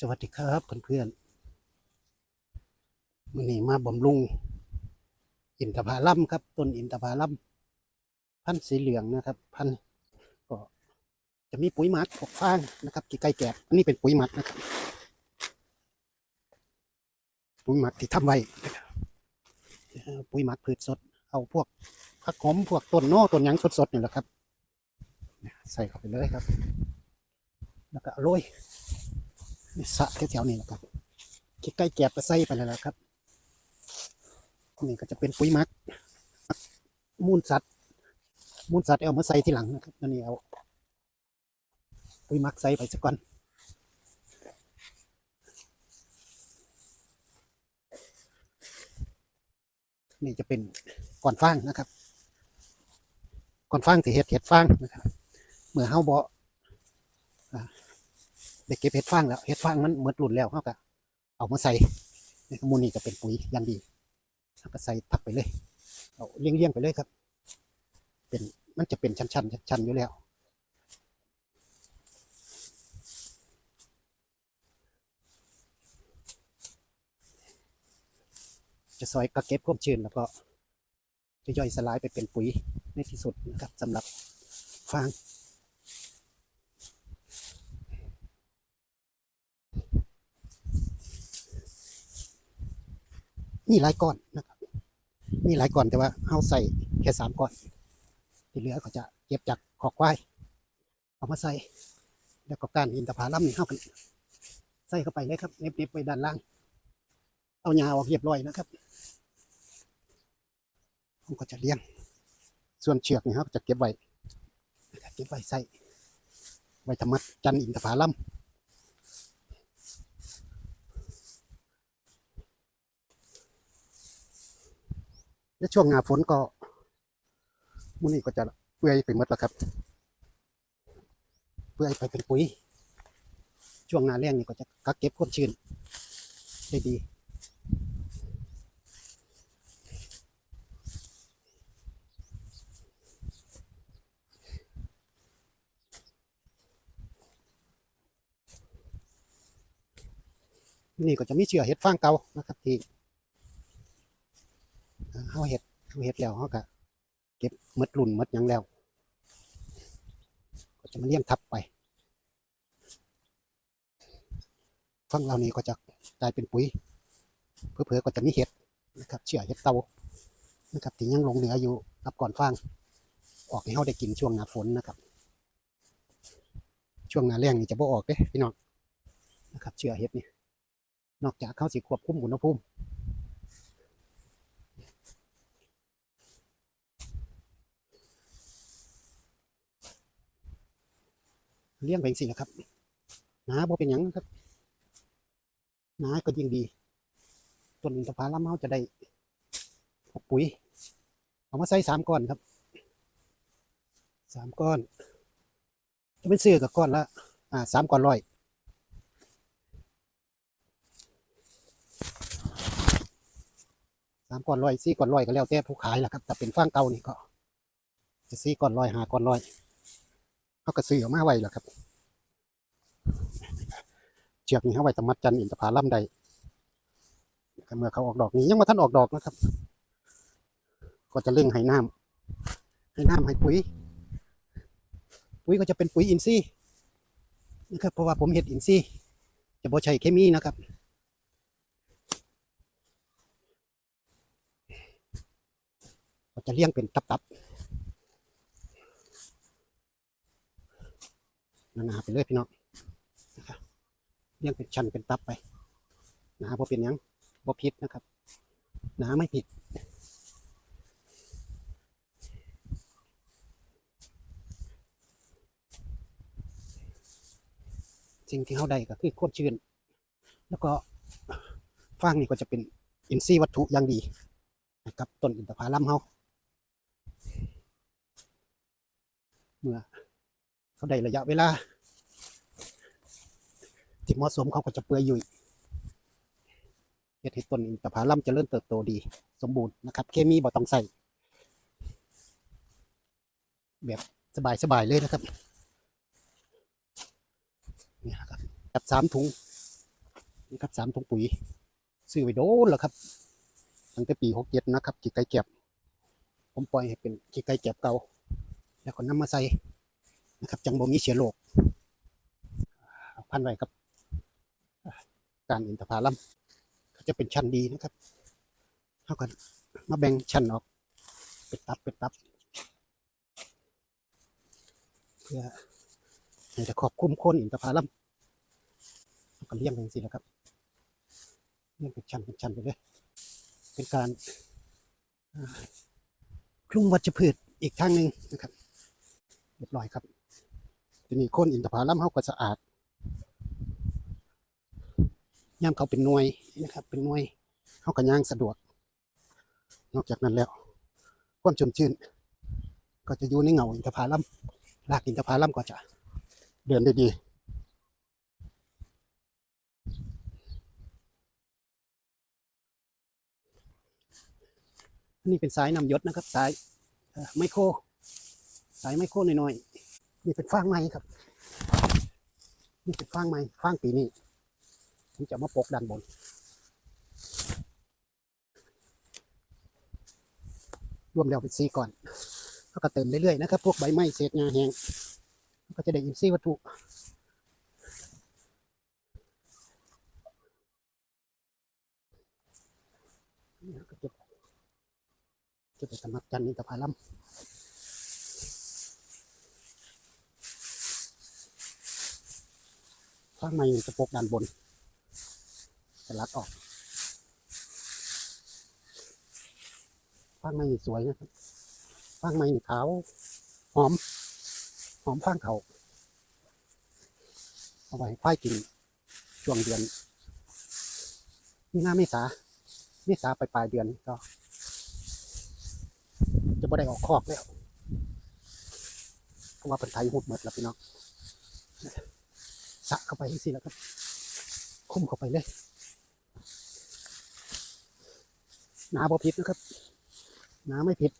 สวัสดีครับเพื่อนๆมื่อนี้มาบำรุง อินทผลัมครับต้นอินทผลัมพันธุ์สีเหลืองนะครับ พันธุ์ก็จะมีปุ๋ยหมักพวกฟางนะครับที่ใกล้แกบอันนี้เป็นปุ๋ยหมักนะครับปุ๋ยหมักที่ทำไว้ปุ๋ยหมักพืชสด เอาพวกผักหอมพวกต้นโน่ต้นยังสดๆนี่แหละครับ ใส่เข้าไปเลยครับ แล้วก็โรย สะแถวๆนี้และครับใกล้ๆแกบก็ใส่ไปแล้วล่ะครับนี่ก็จะเป็นปุ๋ยมักมูลสัตว์ มูลสัตว์เอามาใส่ที่หลังนะครับอันนี้เอาปุ๋ยมักใส่ไปสักก่อนนี่จะเป็นก่อนฟางนะครับ ก่อนฟางที่เห็ดเห็ดฟางนะครับเมื่อเฮาบ่ ได้เก็บเห็ดฟางแล้วเห็ดฟางมันเหมืดรุ่นแล้วเขาก็เอามาใส่ในขมูลนี่ก็เป็นปุ๋ยอย่างดีเขาก็ใส่ทับไปเลยเอาเลี้ยงๆไปเลยครับ เป็นมันจะเป็นชั้นๆชั้นอยู่แล้วจะซอยกระเก็บความชื้นแล้วก็จะย่อยสลายไปเป็นปุ๋ยในที่สุดนะครับสำหรับฟาง มีหลายก้อนนะครับ มีหลายก้อนแต่ว่าเอาใส่แค่สามก้อน ที่เหลือก็จะเก็บจากขอกควายเอามาใส่ แล้วก็การอินทผลัมนี่เข้ากันใส่เข้าไปเลยครับเน็บๆไว้ด้านล่าง เอาหญ้าออกเรียบร้อยนะครับผมก็จะเลี้ยง ส่วนเชือกนี่ครับจะเก็บไว้นะครับเก็บไว้ใส่ไว้ทำมัดจันอินทผลัม และช่วงหน้าฝนก็มื้อนี้ก็จะเปื่อยไปหมดแล้วครับ เปื่อยไปเป็นปุ๋ย ช่วงหน้าแล้งนี่ก็จะกักเก็บความชื้นได้ดีนี่ก็จะมีเชื้อเห็ดฟางเก่านะครับที่ เขาเห็ดเขาเห็ดแล้วเขาก็เก็บหมดรุ่นหมดยังแล้ว ก็จะมาเลี้ยงทับไปฝั่งเรานี่ก็จะกลายเป็นปุ๋ยเพื่อๆก็จะมีเห็ดนะครับเชื่อเห็ดเตานะครับที่ยังลงเหลืออยู่รับก่อนฟางออกให้เขาได้กินช่วงหน้าฝนนะครับ ช่วงหน้าแล้งนี่จะบ่ออกเด้พี่น้องนะครับ เชื่อเห็ดนี่นอกจากเขาสิควบคุมอุณหภูมิ เลี้ยงไปสินะครับหนาบ่เป็นหยังนครับหนาก็ยิ่งดีต้นอินทผลัมเราจะได้ปุ๋ยเอามาใส่สามก้อนครับสามก้อนจะเป็นเสื้อกับก้อนละอ่าสามก้อนร้อยสามก้อนร้อยสี่ก้อนร้อยก็แล้วแต่ผู้ขายแหละครับแต่เป็นฟางเก่านี่ก็จะสี่ก้อนร้อยห้าก้อนร้อย เขาก็ซื้อออกมาไว้แหละครับ เชือกนี้เขาไว้ตะมัดจันอินทผลัมใดเมื่อเขาออกดอกนี้ยังมาท่านออกดอกนะครับ ก็จะเร่งให้น้ำให้น้ำให้ปุ๋ย ปุ๋ยก็จะเป็นปุ๋ยอินทรีย์นะครับเพราะว่าผมเห็ดอินทรีย์จะบ่ใช้เคมีนะครับก็จะเลี้ยงเป็นตับๆ หนาๆไปเลยพี่น้องนะครับเลี้ยงเป็นชั้นเป็นตับไปหนาพอเป็นยังบ่ผิดนะครับหนาไม่ผิดสิ่งที่เขาได้ก็คือความชื้น แล้วก็ฟางนี่ก็จะเป็นอินทรีย์วัตถุอย่างดีนะครับต้นอินทผลัมเขาเมื่อเขาได้ระยะเวลา ที่เหมาะสมเขาก็จะเปื่อยยุ่ยเฮ็ดให้ต้นอินทผลัมจะเริญเติบโตดี สมบูรณ์นะครับ เคมีบ่ต้องใส่แบบสบายๆเลยนะครับนี่ครับจัดสามถุงนี่ครับสามถุงปุ๋ย ซื้อไว้โดนแล้วครับตั้งแต่ปีหกเจ็ดนะครับขี้ไก่เก็บ ผมปล่อยให้เป็นขี้ไก่เก็บเก่า แล้วก็นำมาใส่นะครับ จังบ่มีเชื้อโรคพันไว้ครับ การอินทผลัมก็จะเป็นชั้นดีนะครับเท่ากันมาแบ่งชั้นออกเป็นตับเป็นตับ เพื่อให้จะครอบคลุมคนอินทผลัมแล้วก็เลี้ยงอย่างสิแหละครับเลี้ยงเป็นชั้นเป็นชั้นไปเลยเป็นการคลุมวัชพืชอีกทางหนึ่งนะครับเรียบร้อยครับทีนี้คนอินทผลัมเขาก็สะอาด ย่ามเขาเป็นหน่วยนะครับ เป็นหน่วยเขาก็ย่างสะดวก นอกจากนั้นแล้ว ความชุ่มชื้นก็จะอยู่ในเงาอินทผลัมรากอินทผลัมก็จะเดินได้ดีนี่เป็นสายนำยศนะครับสายไมโครสายไมโครน้อยๆนี่เป็นฟางไม้ครับ นี่เป็นฟางไม้ฟางปีนี้ ผมจะมาปกด้านบน รวมแล้วเป็นซีก่อนแล้วก็เติมเรื่อยๆนะครับ พวกใบไม้เศษงาแห้งก็จะได้อินทรีย์วัตถุก็เก็บเก็บไปสมัครจันทร์อินทผลัมข้างในจะปกด้านบน จะรัดออกฟางไม้สวยนะครับฟางไม้นี่ขาว หอม หอมฟางเขาเอาไว้ควายกิน ช่วงเดือนมีหน้าเมษาเมษาไปปลายเดือนก็ จะไม่ได้ออกคอกแล้วเพราะว่าเป็นไทยหุดหมดแล้วพี่น้องสะเข้าไปสิแล้วครับ คุ้มเข้าไปเลย นาบ่ผิดนะครับนาไม่ผิด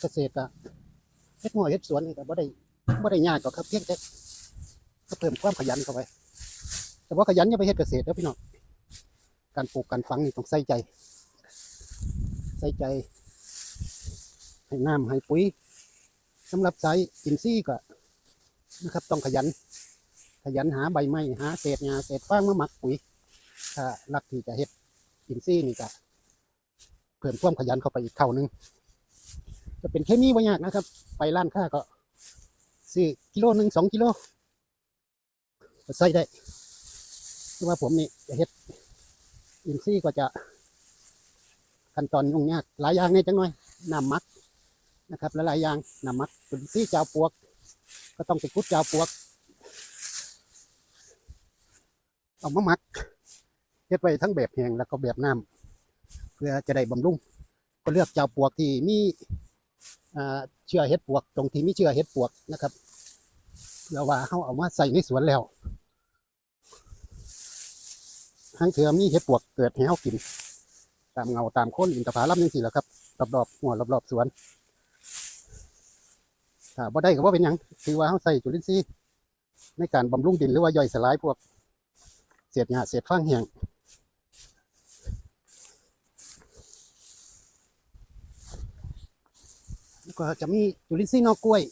เกษตรอะเฮ็ดหัวเฮ็ดสวนนี่ก็บ่ได้บ่ได้ยากหรอกครับเพียงแต่ก็เพิ่มความขยันเข้าไป แต่ว่าขยันอย่าไปเฮ็ดเกษตรเด้อพี่น้องการปลูกการฝังนี่ต้องใส่ใจ ใส่ใจ ให้น้ำให้ปุ๋ย สำหรับใช้อินทรีย์ก็นะครับ ต้องขยัน ขยันหาใบไม้หาเศษหญ้าเศษฟางมาหมักปุ๋ยถ้ารักที่จะเฮ็ดอินทรีย์นี่ก็เพิ่มความขยันเข้าไปอีกเท่านึงจะเป็นเคมีบ่ยากนะครับ ไปร้านค้าก็ซื้อกิโลหนึ่งสองกิโลก็ใส่ได้คือว่าผมนี่จะเฮ็ดอินซี่ก็จะขั้นตอนยุ่งยากหลายอย่างเนี่ยจังหน่อยน้ำมัก นะครับหลายๆอย่างน้ำมักอินซี่เจ้าปวก ก็ต้องไปกุดเจ้าปวกเอามามักเฮ็ดไว้ทั้งแบบแห้งแล้วก็แบบน้ำเพื่อจะได้บำรุงก็เลือกเจ้าปวกที่มีเชื่อเห็ดปวก ตรงที่ไม่เชื่อเห็ดปวกนะครับเพื่อว่าเขาเอามาใส่ในสวนแล้วทั้งเถื่อมีเห็ดปวกเกิดให้เขากิน ตามเงาตามโคนอินทผลัมนี่สิแหละครับรอบๆหัวรอบๆสวน ถ้าบ่ได้ก็ว่าเป็นหยังคือว่าเขาใส่จุลินทรีย์ในการบำรุงดินหรือว่าย่อยสลายพวกเศษหญ้าเศษฟางแห้งแล้วก็จะมีจุลินทรีย์นอกกล้วย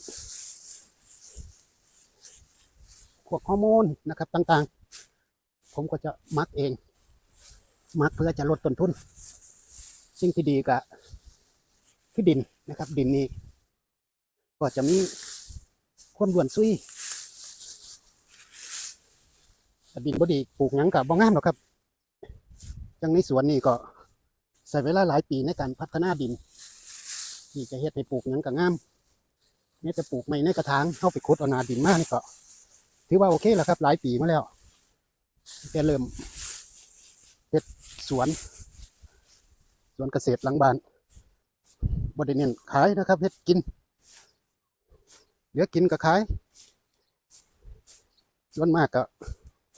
พวกฮอร์โมนนะครับต่างๆ ผมก็จะมักเองมักเพื่อจะลดต้นทุน สิ่งที่ดีก็คือดินนะครับ ดินนี้ ก็จะมีคนด่วนซุยดินบดีปลูกหยังกับบ่งามหรอกครับจังในสวนนี่ก็ใส่เวลาหลายปีในการพัฒนาดิน ที่จะเฮ็ดให้ปลูกหยังก็งามนี่จะปลูกไม่ในกระถางเข้าไปขุดเอานาดินมากนี่ก็ถือว่าโอเคแล้วครับ หลายปีมาแล้วแกเริ่มเฮ็ดสวน สวนเกษตรหลังบ้านบ่ได้เน้นขายนะครับเฮ็ดกิน เหลือกินก็ขายล้วนมากก็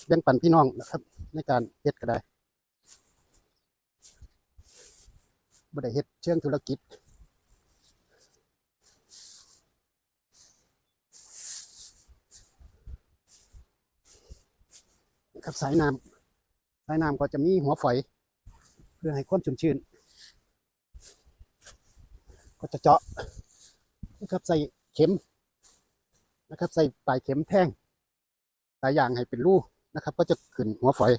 แบ่งปันพี่น้องนะครับ ในการเฮ็ดก็ได้บ่ได้เฮ็ดเชิงธุรกิจครับสายน้ำสายน้ำก็จะมีหัวฝอย เพื่อให้ค้นมชุ่มชื้น ก็จะเจาะนะครับใส่เข็ม นะครับ ใส่ปลายเข็มแท่งสายยางให้เป็นรูนะครับ ก็จะขึ้นหัวฝอย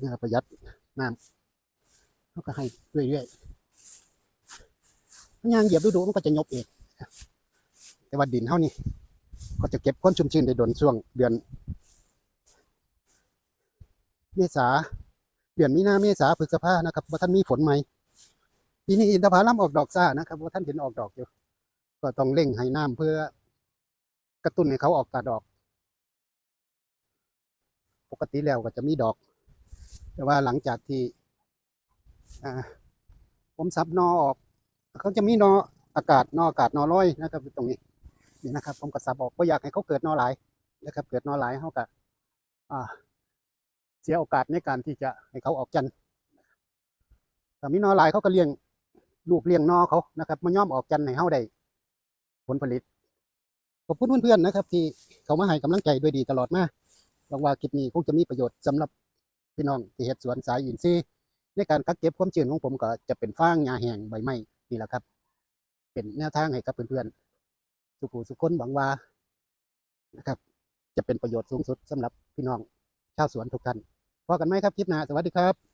นะครับประหยัดน้ำแล้วก็ให้เรื่อยๆยางเหยียบดูๆมันก็จะยบเองแต่ว่าดินเท่านี้ก็จะเก็บความชุ่มชื้นได้ดนช่วงเดือน เมษาเดือนมีนาเมษาพฤษภานะครับว่าท่านมีฝนไหมปีนี้อินทผลัมออกดอกซ่านะครับว่าท่านเห็นออกดอกอยู่ ก็ต้องเร่งให้น้ำเพื่อ กระตุ้นให้เขาออกตาดอก ปกติแล้วก็จะมีดอก แต่ว่าหลังจากที่ผมซับนอออกเขาจะมีนออากาศนออากาศนอร้อยนะครับอยู่ตรงนี้นี่นะครับ ผมก็ซับออกก็อยากให้เขาเกิดนอหลายนะครับ เกิดนอหลายเขาก็เสียโอกาสในการที่จะให้เขาออกจันทร์แต่มีนอหลายเขาก็เลี้ยงลูกเลี้ยงนอเขานะครับมาย่อมออกจันทร์ให้เขาได้ผลผลิต ขอบคุณเพื่อนๆนะครับ ที่เขามาให้กำลังใจด้วยดีตลอดมาหวังว่าคลิปนี้คงจะมีประโยชน์สำหรับพี่น้องที่เฮ็ดสวนสายอินทรีย์ในการกักเก็บความชื้นของผมก็จะเป็นฟางหญ้าแห้งใบไม้นี่แหละครับ เป็นแนวทางให้กับเพื่อนๆสุขุสุขคนหวังว่านะครับ จะเป็นประโยชน์สูงสุดสำหรับพี่น้องชาวสวนทุกท่านพอกันไหมครับคลิปหน้าสวัสดีครับ